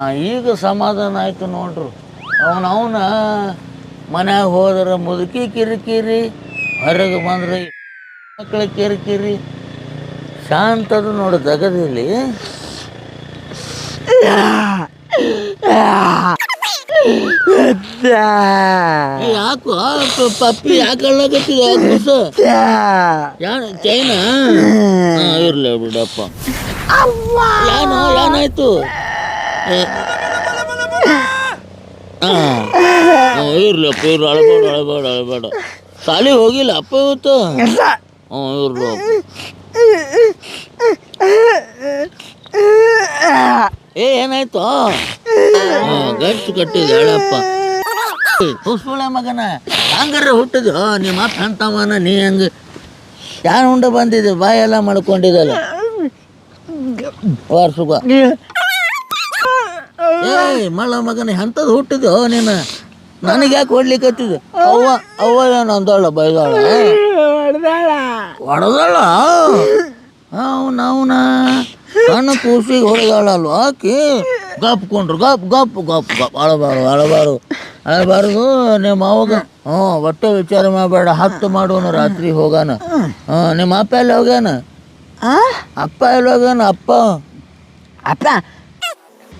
ಈಗ ಸಮಾಧಾನ ಆಯಿತು ನೋಡ್ರು. ಅವನ ಅವನ ಮನ್ಯಾಗ ಹೋದ್ರೆ ಮುದುಕಿ ಕಿರಿಕಿರಿ ಹೊರಗೆ ಬಂದ್ರೆ ಮಕ್ಕಳ ಕಿರಿಕಿರಿ. ಶಾಂತದ ನೋಡು ಜಗದಲ್ಲಿ. ಯಾಕೋ ಪಪ್ಪಿ ಯಾಕೆ ಚೈನಾ? ಇರ್ಲಿ ಬಿಡಪ್ಪ. ಏನಾಯ್ತು ಇರ್ಲಪ್ಪ ಇರ್ಲಿ ಅಳಬೇಡ ಅಳಬೇಡ ಅಳಬೇಡ. ಸಾಲಿ ಹೋಗಿಲ್ಲ ಅಪ್ಪ ಇವತ್ತು? ಹ್ಞೂ ಇರ್ಲಿ ಏ ಏನಾಯ್ತು? ಗಟ್ಟು ಕಟ್ಟಿದ ಹೇಳಪ್ಪ. ಹುಸ್ಬಳೆ ಮಗನ ಹಂಗಾರೆ ಹುಟ್ಟಿದ ನಿಮ್ಮ ಅಪ್ಪ ಅಂತವನ ನೀ ಹಂಗೆ? ಯಾರು ಉಂಡ ಬಂದಿದ್ದೆ? ಬಾಯೆಲ್ಲ ಮಾಡ್ಕೊಂಡಿದ್ದಲ್ಲ ವಾರ್ಸುಗ ಏಯ್ ಮಳ ಮಗನ ಎಂಥದ್ದು ಹುಟ್ಟಿದ್ಯೋ ನೀನು? ನನಗೆ ಯಾಕೆ ಹೊಡ್ಲಿಕ್ಕತ್ತಿದ್ದು ಅವ್ವ ಅವ್ವ ಏನು ಅಂದಳ ಬೈದಾಳ ಹೊಡೆದಾಳ. ಅವನ ಅವನ. ಸಣ್ಣ ಕೂಸಿಗೆ ಹೊಡೆದಾಳಲ್ವ ಆಕಿ? ಗಪ್ಕೊಂಡ್ರು ಗಪ್ ಗಪ್ ಗಪ್ ಗಪ್. ಅಳಬಾರು ಅಳಬಾರು ಅಳಬಾರ್ದು ನಿಮ್ಮ ಅವಾಗ ಹ್ಞೂ ಒಟ್ಟೆ ವಿಚಾರ ಮಾಡಬೇಡ ಹತ್ತು ಮಾಡೋನು ರಾತ್ರಿ ಹೋಗಾನ. ಹ್ಞೂ ನಿಮ್ಮ ಅಪ್ಪ ಎಲ್ಲಿ ಹೋಗ್ಯಾನ? ಅಪ್ಪ ಎಲ್ಲಿ ಹೋಗ್ಯಾನ ಅಪ್ಪ? ಅಪ್ಪ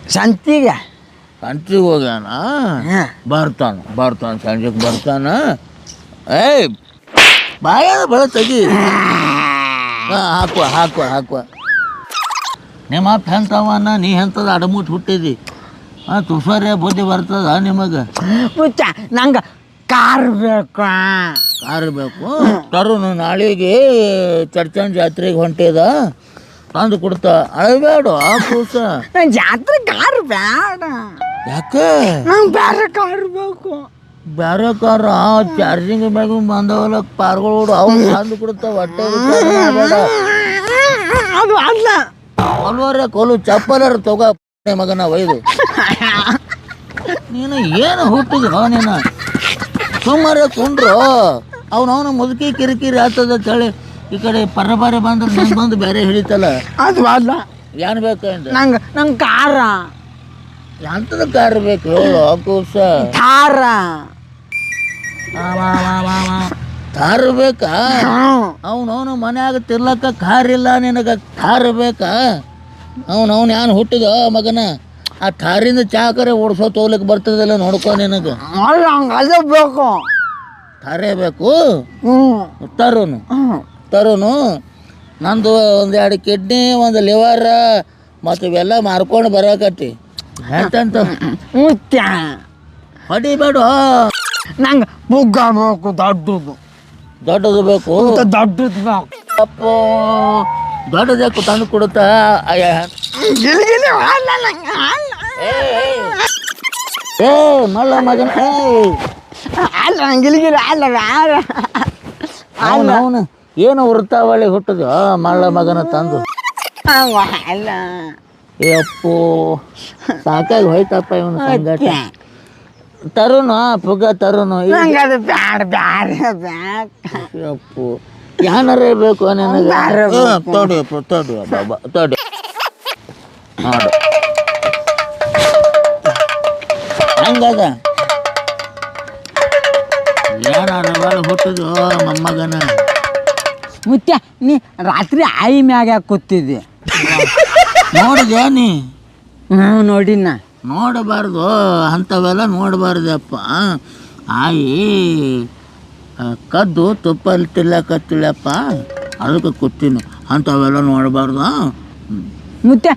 ಸಂತಿಗೆ. ಸಂತಿ ಹೋಗ್ಯಾನ? ಬರ್ತಾನ ಬರ್ತಾನ ಸಂಜೆಗೆ ಬರ್ತಾನ. ಏಯ್ ಬಾಯ ಬಳ ತೆಗಿ. ಹಾ, ಹಾಕುವ ಹಾಕುವ ಹಾಕುವ. ನಿಮ್ಮ ಅಪ್ಪ ಎಂತವನ ನೀ ಎಂಥದ್ದು ಅಡಮುಟ್ ಹುಟ್ಟಿದಿ. ಹಾಂ ತುಷಾರ್ಯ ಬುದ್ಧಿ ಬರ್ತದ ನಿಮಗೆ? ಮುಚ್ಚ ನಂಗೆ ಕಾರ್ ಬೇಕು. ಕಾರ್ ಬೇಕು? ತರು ನಾಳೆಗೆ ಚರ್ಚನ್ ಜಾತ್ರೆಗೆ ಹೊಂಟಿದ? ತಂದು ಕೊಡ್ತಾ ಅಳಬೇಡ ಆ ಕೂಸ. ನಾನು ಜಾತ್ರೆ ಕಾರ್ ಬೇಡ ಯಾಕೆ? ನಂಗೆ ಬೇರೆ ಕಾರ್ ಬೇಕು. ಬೇರೆ ಕಾರ ಚಾರ್ಜಿಂಗ್ ಮ್ಯಾಗ ಬಂದವಲ್ಲ ಪಾರ್ಗಳು ಅವು ತಂದು ಕೊಡ್ತ ಹೊಟ್ಟೆ ವಿಚಾರ ಮಾಡ್ಬೇಡ ಅದು ಅಲ್ಲ. ಕೊಲ್ವರ ಕೊಲು ಚಪ್ಪಲರ ತಗೋ ಮಗನ ಒಯ್ದು. ನೀನು ಏನು ಹುಟ್ಟಿದ್ರು ನೀನು? ಸುಮಾರು ಕುಂಡ್ರು. ಅವನವನ ಮುದುಕಿ ಕಿರಿಕಿರಿ ಆಗ್ತದ ಹೇಳಿ ಈ ಕಡೆ ಪರಬಾರೆ ಬಂದ್ರೆ ನಂಗೆ ಬಂದು ಬೇರೆ ಹಿಡಿತಲ್ಲ? ಅದು ಅಲ್ಲ. ಏನು ಬೇಕು ನಂಗೆ ನಂಗೆ ಕಾರ ಎಂಥದ ಕಾರ್ ಬೇಕು? ಹೇಳು ಕೂಸ. ಕಾರ್ ಬೇಕಾ? ಅವನವನು ಮನ್ಯಾಗ ತಿರ್ಲಕ್ಕ ಕಾರ್ ಇಲ್ಲ ನಿನಗ ಕಾರ್ ಬೇಕಾ? ಅವನವನು ಏನು ಹುಟ್ಟಿದ ಮಗನ? ಆ ಕಾರಿಂದ ಚಾಕರೆ ಓಡಿಸೋ ತೋಗ್ಲಿಕ್ಕೆ ಬರ್ತದಲ್ಲ ನೋಡ್ಕೊ ನಿನಗೆ. ಅದೇ ಬೇಕು. ಕಾರೇ ಬೇಕು? ಹ್ಞೂ ತರುನು ನಂದು ಒಂದು ಎರಡು ಕಿಡ್ನಿ ಒಂದು ಲಿವರ್ ಮತ್ತು ಇವೆಲ್ಲ ಮಾರ್ಕೊಂಡು ಬರಕತ್ತಿ. ಎಂತಂತ? ಮುಚ್ಚ ಹೊಡಿಬೇಡ ನಂಗೆ ಬುಗ್ಗ ಬೇಕು ದೊಡ್ಡದು. ದೊಡ್ಡದು ಬೇಕು. ದೊಡ್ಡದು ಬೇಕು. ಅಪ್ಪೋ ದೊಡ್ಡದಕ್ಕೆ ತಂದು ಕೊಡುತ್ತಾ? ಏ ಮಲ್ಲ ಮಗನ ಅಲ್ಲ ಗಿಲಿಗಿಲಿ ಗಿಲಿ ಗಿಲಿ ಅಲ್ಲ. ಅವನು ಅವನು. ಏನು ವೃತ್ತಾವಳಿ ಹುಟ್ಟದು? ಮಳ್ಳ ಮಗನ ತಂದು. ಅಲ್ಲ. ಅಪ್ಪು ಸಾಕಾಗಿ ಹೋಯ್ತಪ್ಪ ಇವನು ಸಂಗಟ. ತರುನು ಪುಗ ನಂಗೆ ಅದು ಬ್ಯಾಡ ಬ್ಯಾಡ ಬೇಕು ಅಪ್ಪು ಯಾನರೇ ಬೇಕು ನನಗೆ? ಅಪ್ಪ ತಡಿ ಬಾಬಾ ತಡಿ. ಮಾಡು. ಹಂಗದ? ಏನಾರ ಹುಟ್ಟದು ಮೊಮ್ಮಗನ? ಮುತ್ಯ ನೀ ರಾತ್ರಿ ಆಯಿ ಮ್ಯಾಗ ಕೂತಿದ್ದೆ? ನೋಡಿದೆ ನೀ? ಹ್ಞೂ ನೋಡಿನ ನೋಡಬಾರ್ದು ಅಂಥವೆಲ್ಲ ನೋಡಬಾರ್ದಪ್ಪ ಆಯಿ ಕದ್ದು ತುಪ್ಪಲ್ಲಿ ತಿಲ್ಲಕತ್ತಿಲ್ಲಪ್ಪ ಅದಕ್ಕೆ ಕೂತೀನಿ ಅಂಥವೆಲ್ಲ ನೋಡಬಾರ್ದು ಮುತ್ತೆ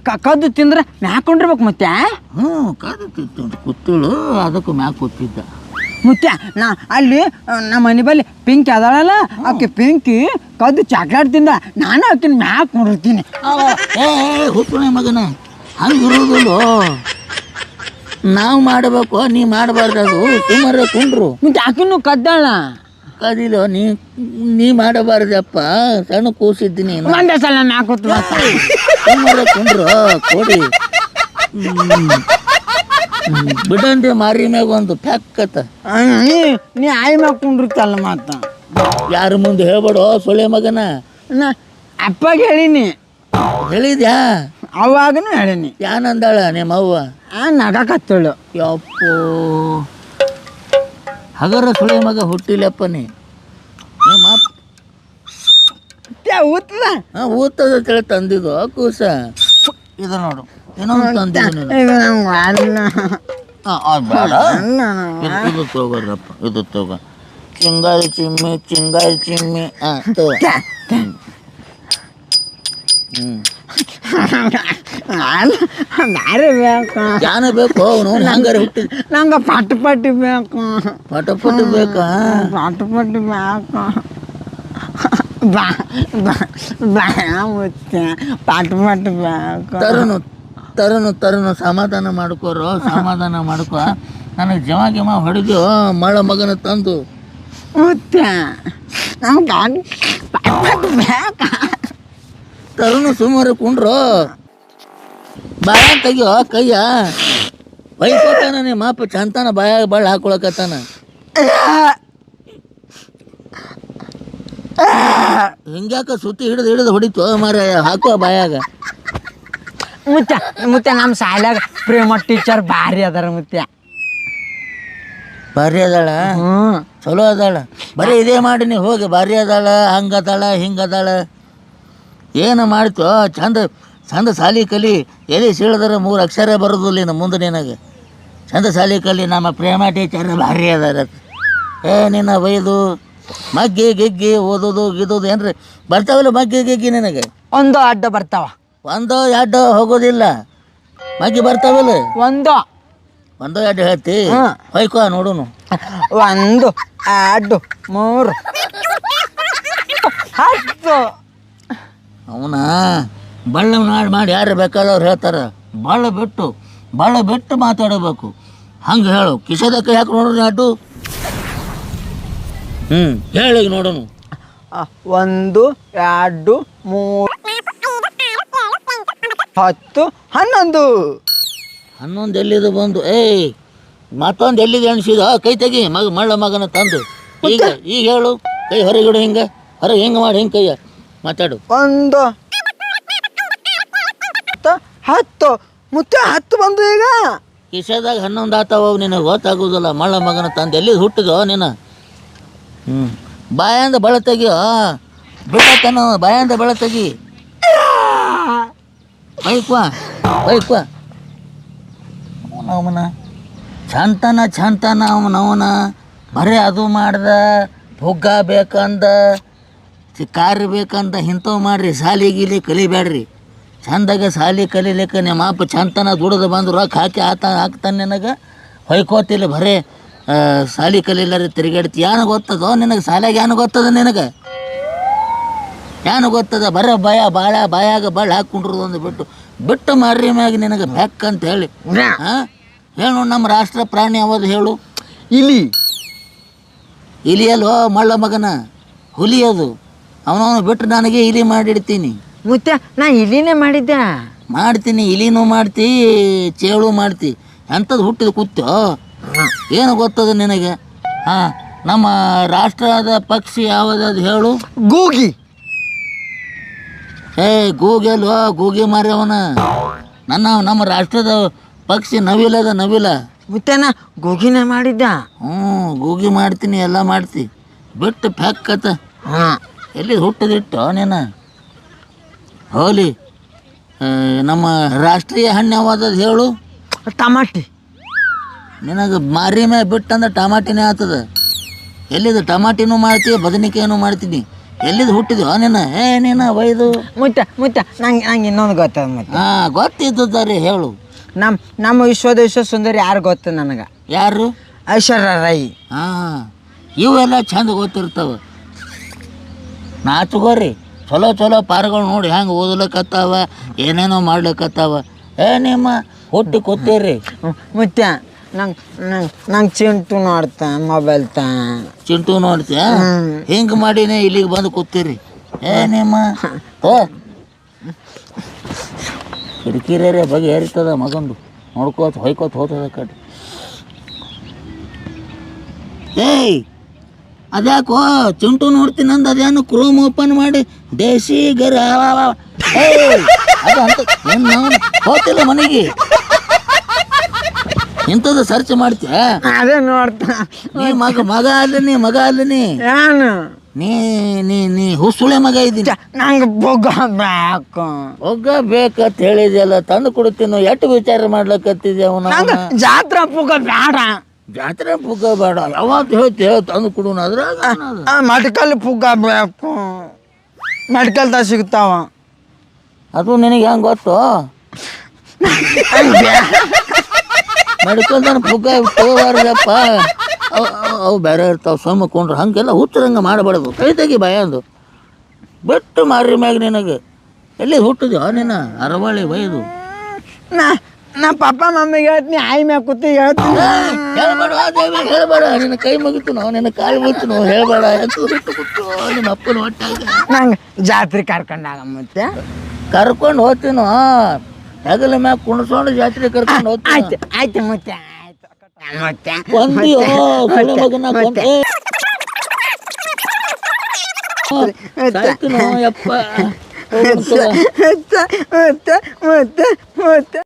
ಕ- ಕದ್ದು ತಿಂದ್ರೆ ಮ್ಯಾಕೊಂಡಿರ್ಬೇಕು ಮತ್ತೆ ಹ್ಞೂ ಕದ್ದು ತಿಂತು ಕೂತಳು ಅದಕ್ಕೆ ಮ್ಯಾಕ್ ಕೂತಿದ್ದ. ಮುತ್ಯ ನಾ ಅಲ್ಲಿ ನಮ್ಮ ಮನೆ ಬಲ್ಲಿ ಪಿಂಕಿ ಅದಾಳಲ್ಲ ಆಕೆ ಪಿಂಕಿ ಕದ್ದು ಚಾಕ್ಲೇಟ್ ತಿಂದ ನಾನು ಆಕಿನ ಮ್ಯಾಕ್ ನೋಡಿರ್ತೀನಿ ಮಗನ ಹಂಗೆ ಇರೋದಿಲ್ಲ? ನಾವು ಮಾಡಬೇಕು ನೀ ಮಾಡಬಾರ್ದು ಅದು ಸುಮಾರು ಕುಂಡ್ರು ಮತ್ತೆ ಆಕಿನೂ ಕದ್ದಾಳ. ಕದಿಲೋ ನೀ ನೀ ಮಾಡಬಾರ್ದಪ್ಪ ಸಣ್ಣ ಕೂಸಿದ್ದೀನಿ ಒಂದೇ ಸಲ ಮ್ಯಾಕ್ ಕುಂಡ್ರು ಕೊಡಿ. ಬಿಡಂದೆ ಮಾರಿ ಮ್ಯಾಗ ಒಂದು ಪ್ಯಾಕತ್ತ ನೀ ಆಯ್ ಆಯಿ ಮಾತ. ಕುಂಡಿರ್ತಲ್ಲ ಯಾರ ಮುಂದೆ ಹೇಳ್ಬೇಡ ಸೊಳೆ ಮಗನ. ನಾ ಅಪ್ಪಗೆ ಹೇಳಿನಿ. ಹೇಳಿದ್ಯಾ? ಅವಾಗನು ಹೇಳೀನಿ. ಯಾನಂದಾಳ ನಿಮ್ಮ ಅವ್ವ? ಆ ನಗಕತ್ತಳು ಯಪ್ಪೋ. ಹಗರ ಸುಳೆ ಮಗ ಹುಟ್ಟಿಲ್ಲಪ್ಪ ನೀ. ನಿಮ್ಮ ಅಪ್ಪ ಊತದ. ಹಾಂ ಊತದ ತಿಳಿ ತಂದಿದ್ದು ಕೂಸ. ಇದು ನೋಡು. ಇದು ನಂಗೆ ಅಲ್ಲ ಹಾಂ ಅದು ಬೇಡ ಅಲ್ಲ ಇದು ಇದು ತಗೋರಪ್ಪ ಇದು ತಗೋ. ಚಿಂಗಾರಿ ಚಿಮ್ಮಿ ಚಿಂಗಾರಿ ಚಿಮ್ಮಿ ಹಾಂ ತಗೋ. ಹ್ಞೂ ಅಲ್ಲ ಬ್ಯಾರೆ ಬೇಕು. ಯಾನ ಬೇಕು ಅವನು ಹಂಗಾರೆ ಹುಟ್ಟಿ. ನಂಗೆ ಪಟ್ ಪಟ್ಟಿ ಬೇಕು. ಪಟ ಪಟ ಬೇಕಾ? ಪಟ್ ಪಟ್ಟಿ ಬೇಕು. ಬಾ ಬಾ ಬಾ ಮುತ್ತೆ ಪಟ್ ಪಟ್ಟಿ ಬೇಕು. ತರುನು ತರುನು ತರನು ಸಮಾಧಾನ ಮಾಡ್ಕೋರು ಸಮಾಧಾನ ಮಾಡ್ಕೋ. ನನಗೆ ಜಮ ಗಿಮ ಹೊಡೆದು ಮಳ ಮಗನ ತಂದು. ತರನು ಸುಮಾರು ಕುಂಡ್ರು. ಬಾಯ ತೆಗಿಯೋ ಕೈಯ. ಬೈಕೋತಾನ ನಿಮ್ಮ ಅಪ್ಪ ಚಂತಾನ ಬಾಯಾಗ ಬಳ್ಳ ಹಾಕೊಳಕತ್ತಾನ. ಹಿಂಗ್ಯಾಕ ಸುತ್ತಿ ಹಿಡಿದು ಹಿಡಿದು ಹೊಡಿತು ಮಾರ ಹಾಕೋ ಬಾಯಾಗ. ಮುತ್ತೆ ಮುತ್ಯ ನಮ್ಮ ಶಾಲ್ಯಾಗ ಪ್ರೇಮ ಟೀಚರ್ ಭಾರಿ ಅದಾರ ಮುತ್ಯ. ಭಾರಿ ಅದಾಳ? ಹ್ಞೂ ಚಲೋ ಅದಾಳ? ಬರೀ ಇದೇ ಮಾಡಿ ನೀವು ಹೋಗಿ ಭಾರಿ ಅದಾಳ ಹಂಗದಾಳ ಹಿಂಗದಾಳ ಏನು ಮಾಡ್ತೋ ಚಂದ ಚಂದ ಸಾಲಿ ಕಲಿ ಎಲ್ಲಿ ಸೀಳದ್ರ ಮೂರು ಅಕ್ಷರ ಬರೋದಿಲ್ಲ ಇನ್ನು ಮುಂದೆ ನಿನಗೆ. ಚಂದ ಸಾಲಿ ಕಲಿ ನಮ್ಮ ಪ್ರೇಮ ಟೀಚರ್ ಭಾರಿ ಅದಾರ. ಏ ನಿನ್ನ ಬೈದು ಮಗ್ಗಿ ಗಿಗ್ಗಿ ಓದೋದು ಗಿದೋದು ಏನ್ರಿ? ಬರ್ತಾವಲ್ಲ ಮಗ್ಗಿ ಗಿಗ್ಗಿ ನಿನಗೆ? ಒಂದು ಅಡ್ಡ ಬರ್ತಾವ. ಒಂದು ಎರಡು ಹೋಗೋದಿಲ್ಲ. ಮಗ್ಗಿ ಬರ್ತಾವಲ್ಲ? ಒಂದು. ಒಂದು ಎರಡು ಹೇಳ್ತಿ. ಹೊಯ್ಕೋ ನೋಡುನು. ಒಂದು ಎರಡು ಮೂರು. ಹತ್ತು. ಅವನ ಬಳ್ಳ ಮಾಡಿ ಮಾಡಿ ಯಾರು ಬೇಕಾದವ್ರು ಹೇಳ್ತಾರೆ. ಬಳ್ಳ ಬಿಟ್ಟು ಬಳ್ಳ ಬಿಟ್ಟು ಮಾತಾಡಬೇಕು. ಹಂಗೆ ಹೇಳು. ಕಿಶೋದಕ್ಕೆ ಯಾಕೆ ನೋಡೋಣ ಅಡ್ಡು ಹ್ಞೂ ಹೇಳಿ ನೋಡೋಣ ಒಂದು ಎರಡು ಮೂರು. ಹತ್ತು ಹನ್ನೊಂದು. ಹನ್ನೊಂದು ಎಲ್ಲಿದು ಬಂದು? ಏಯ್ ಮತ್ತೊಂದು ಎಲ್ಲಿದೆ ಎಣಿಸಿದ ಕೈ ತೆಗಿ ಮಗ ಮಳ್ಳ ಮಗನ ತಂದು. ಈಗ ಈಗ ಹೇಳು. ಕೈ ಹೊರಗಿಡು ಹಿಂಗೆ. ಹೊರಗೆ ಹಿಂಗೆ ಮಾಡಿ ಹಿಂಗೆ ಕೈಯ. ಮಾತಾಡು. ಒಂದು. ಹತ್ತು, ಹತ್ತು. ಮುತ್ತೆ ಹತ್ತು ಬಂದು ಈಗ. ಕಿಶದಾಗ ಹನ್ನೊಂದು ಆತಾವ ನಿನಗೆ ಗೊತ್ತಾಗೋದಿಲ್ಲ. ಮಳ್ಳ ಮಗನ ತಂದು ಎಲ್ಲಿ ಹುಟ್ಟಿದೋ ನೀನು ಹ್ಞೂ ಬಾಯಿಂದ ಬಳ ತೆಗಿಯೋ ಬಿಡತನ ಬಾಯಂದ ಬಳ ತೆಗಿ. ಬೈಕ್ವಾ ಬೈಕ್ವಾ ಅವನ ಚಂತನ ಚಂತನ ಅವನವನ ಬರೀ ಅದು ಮಾಡ್ದ ಹುಗ್ಗ ಬೇಕಂದ ಕಾರ್ ಬೇಕಂದ ಇಂಥವು ಮಾಡ್ರಿ, ಸಾಲಿ ಗೀಲಿ ಕಲಿಬೇಡ್ರಿ. ಚಂದಾಗ ಸಾಲಿ ಕಲಿಲಿಕ್ಕೆ ನಿಮ್ಮ ಅಪ್ಪ ಚಂತನ ದುಡಿದು ಬಂದು ರೊಕ್ಕ ಹಾಕಿ ಆತ ಹಾಕ್ತಾನೆ ನಿನಗೆ? ಹೊಯ್ಕೋತಿಲ್ಲ ಬರೀ ಸಾಲಿ ಕಲಿಲಾರ ತಿರುಗಾಡ್ತಿ. ಏನು ಗೊತ್ತದೋ ನಿನಗೆ? ಸಾಲ್ಯಾಗ ಏನು ಗೊತ್ತದ ನಿನಗೆ? ಏನು ಗೊತ್ತದ ಬರ ಭಯ ಬಾಳ ಬಾಯಾಗ ಬಾಳ ಹಾಕ್ಕೊಂಡ್ರದು ಒಂದು ಬಿಟ್ಟು ಬಿಟ್ಟು ಮಾರ್ರಿ ಮ್ಯಾಗ ನಿನಗೆ ಬೆಕ್ಕ ಅಂತ ಹೇಳಿ. ಹಾಂ? ಹೇಳು ನಮ್ಮ ರಾಷ್ಟ್ರ ಪ್ರಾಣಿ ಯಾವುದು ಹೇಳು. ಇಲಿ. ಇಲಿಯಲ್ಲೋ ಮಳ್ಳ ಮಗನ? ಹುಲಿ ಅದು. ಅವನವನು ಬಿಟ್ಟು ನನಗೆ ಇಲಿ ಮಾಡಿಡ್ತೀನಿ. ಮುತ್ತ ನಾ ಇಲಿನೇ ಮಾಡಿದ್ದೆ. ಮಾಡ್ತೀನಿ ಇಲಿನೂ ಮಾಡ್ತಿ ಚೇಳು ಮಾಡ್ತಿ. ಎಂಥದ್ದು ಹುಟ್ಟಿದ ಕೂತ್ಯೋ? ಏನು ಗೊತ್ತದ ನಿನಗೆ? ಹಾಂ ನಮ್ಮ ರಾಷ್ಟ್ರದ ಪಕ್ಷಿ ಯಾವುದದು ಹೇಳು? ಗೂಗಿ. ಏ ಓ ಗೂಗಿ ಮಾರ್ಯವನ ನನ್ನ ನಮ್ಮ ರಾಷ್ಟ್ರದ ಪಕ್ಷಿ ನವಿಲದ ನವಿಲ. ಮುತ್ತೇನ ಗೂಗಿನೇ ಮಾಡಿದ್ದೆ? ಹ್ಞೂ ಗೂಗಿ ಮಾಡ್ತೀನಿ ಎಲ್ಲ ಮಾಡ್ತಿ. ಬಿಟ್ಟು ಫೆಕ್ಕತ್ತ ಹಾಂ. ಎಲ್ಲಿ ಹುಟ್ಟದಿಟ್ಟು ನೀನು? ಹೋಲಿ. ನಮ್ಮ ರಾಷ್ಟ್ರೀಯ ಹಣ್ಣು ಯಾವ್ದದು ಹೇಳು? ಟಮಾಟಿ. ನಿನಗೆ ಮಾರಿ ಮೇಲೆ ಬಿಟ್ಟಂದ್ರೆ ಟಮಾಟಿನೇ ಆಗ್ತದ ಎಲ್ಲಿದು ಟಮಾಟಿನೂ ಮಾಡ್ತೀವಿ ಬದನೆಕಾಯಿನೂ ಮಾಡ್ತೀನಿ. ಎಲ್ಲಿದು ಹುಟ್ಟಿದ್ಯೋ ನೀನು ಏ ನೀನು ಬೈದು ಮುಟ್ಟ ಮುತ್ತೆ ನಂಗೆ ನಂಗೆ ಇನ್ನೊಂದು ಗೊತ್ತದ ಮುತ್ತೆ ಹಾಂ ಗೊತ್ತಿದ್ದರಿ ಹೇಳು. ನಮ್ಮ ನಮ್ಮ ವಿಶ್ವದ ವಿಶ್ವ ಸುಂದರಿ ಯಾರು ಗೊತ್ತು ನನಗೆ? ಯಾರು? ಐಶ್ವರ್ಯ ರೈ ಹಾ ಇವೆಲ್ಲ ಚಂದ ಗೊತ್ತಿರ್ತಾವ. ನಾಚುಗೋರಿ ಚಲೋ ಚಲೋ ಪಾರ್ಗಳು ನೋಡಿ ಹೆಂಗೆ ಓದ್ಲಕತ್ತಾವ ಏನೇನೋ ಮಾಡ್ಲಿಕತ್ತಾವ. ಏ ನಿಮ್ಮ ಹುಟ್ಟಿ ಕೂತೀರಿ. ಹ್ಮ್. ನಂಗೆ ನಂಗೆ ನಂಗೆ ಚಿಂಟು ನೋಡ್ತಾ ಮೊಬೈಲ್ ತ ಚಿಂಟು ನೋಡ್ತೀಯ. ಹಿಂಗೆ ಮಾಡಿನೇ ಇಲ್ಲಿಗೆ ಬಂದು ಕೂತೀರಿ. ಏ ನಿಮ್ಮ? ಓ. ಕಿರಿಕಿರೇ ಬಗೆ ಏರಿತದ ಮಗಂದು. ನೋಡ್ಕೋತ ಹೊಯ್ಕೋತ ಹೋತದ ಕಡೆ. ಏಯ್! ಅದ್ಯಾಕೋ? ಚಿಂಟು ನೋಡ್ತೀನಿ ಅಂದ ಅದೇನು ಕ್ರೋಮ್ ಓಪನ್ ಮಾಡಿ ದೇಸಿ ಗರ. ಹೋಗ್ತಿಲ್ಲ ಮನೆಗೆ. ಇಂಥದ್ದು ಸರ್ಚ್ ಮಾಡ್ತೀಯ? ಅದೇ ನೋಡ್ತಾ. ನೀ ಮಗ ಮಗ ಅಲ್ಲ ನೀ ಮಗ ಅಲ್ಲ ನೀ ಏನು ನೀ ನೀ ನೀ ಹುಸುಳೆ ಮಗ ಇದ್ದೀನಿ ನಂಗೆ ಬೊಗ್ಗ ಬೇಕು. ಒಗ್ಗ ಬೇಕಂತ ಹೇಳಿದೆಯಲ್ಲ ತಂದು ಕೊಡ್ತೀನಿ ಎಷ್ಟು ವಿಚಾರ ಮಾಡ್ಲಕತ್ತಿದ್ಯ ಅವನ ನಂಗೆ ಜಾತ್ರಾ ಪುಗ ಬೇಡ ಜಾತ್ರೆ ಪುಗ್ಗ ಬೇಡ ಯಾವತ್ತು ಹೇಳ್ತಿ ಹೇಳ ತಂದು ಕೊಡೋಣ ಅದ್ರಾಗ ಏನದ? ಮೆಡಿಕಲ್ ಪುಗ್ಗ ಬೇಕು. ಮೆಡಿಕಲ್ದಾಗ ಸಿಗ್ತಾವ. ಅದು ನಿನಗೆ ಹೆಂಗೆ ಗೊತ್ತು? ಮೆಡಿಕಲ್ದಾನ ಪುಗ್ಗ ತಗೋಬಾರ್ದಪ್ಪ. ಅವು ಅವು ಬೇರೆ ಇರ್ತಾವೆ ಸೊಮ್ಮ ಕೊಂಡ್ರು. ಹಂಗೆಲ್ಲ ಹುಚ್ಚರಂಗೆ ಮಾಡಬಾರ್ದು. ಕೈ ತೆಗಿ ಭಯ ಅಂದು. ಬಿಟ್ಟು ಮಾರಿ ಮ್ಯಾಗ ನಿನಗೆ. ಎಲ್ಲಿ ಹುಟ್ಟಿದ್ಯೋ ನಿನ್ನ ಅರವಳಿ ಬೈದು. ನಾ ನಮ್ಮ ಪಪ್ಪ ಮಮ್ಮಿಗೆ ಹೇಳ್ತೀನಿ ಆಯ್ ಮ್ಯಾಗ ಕೂತಿ ಹೇಳ್ತೀನಿ. ಹೇಳ್ಬೇಡ ದೇವಿ ಹೇಳ್ಬೇಡ. ನಿನ್ನ ಕೈ ಮುಗಿತು ನಾವು ನಿನ್ನ ಕಾಲು ಮುಗಿತು ನಾವು ಹೇಳ್ಬೇಡ ನಿಮ್ಮ ಅಪ್ಪನ ಹೊಟ್ಟಾಗ. ನಂಗೆ ಜಾತ್ರೆ ಕರ್ಕೊಂಡಾಗ ಮತ್ತೆ. ಕರ್ಕೊಂಡು ಹೋಗ್ತೀನೋ. ಹೆಗಲ ಮ್ಯಾಗ ಕುಣಸೋಣ ಜಾತ್ರೆ ಕರ್ಕೊಂಡು ಹೋಗ್ತೀನಿ. ಆಯ್ತು ಆಯ್ತು ಮತ್ತೆ ಆಯ್ತು. ಮತ್ತೆ ಮಗನ ಕೊಂದ ಸಾಯ್ತೀನೋ ಯಪ್ಪ. ಹೋಗೋಣ ತಗೋ. ಮತ್ತೆ ಮತ್ತೆ ಮತ್ತೆ ಮತ್ತೆ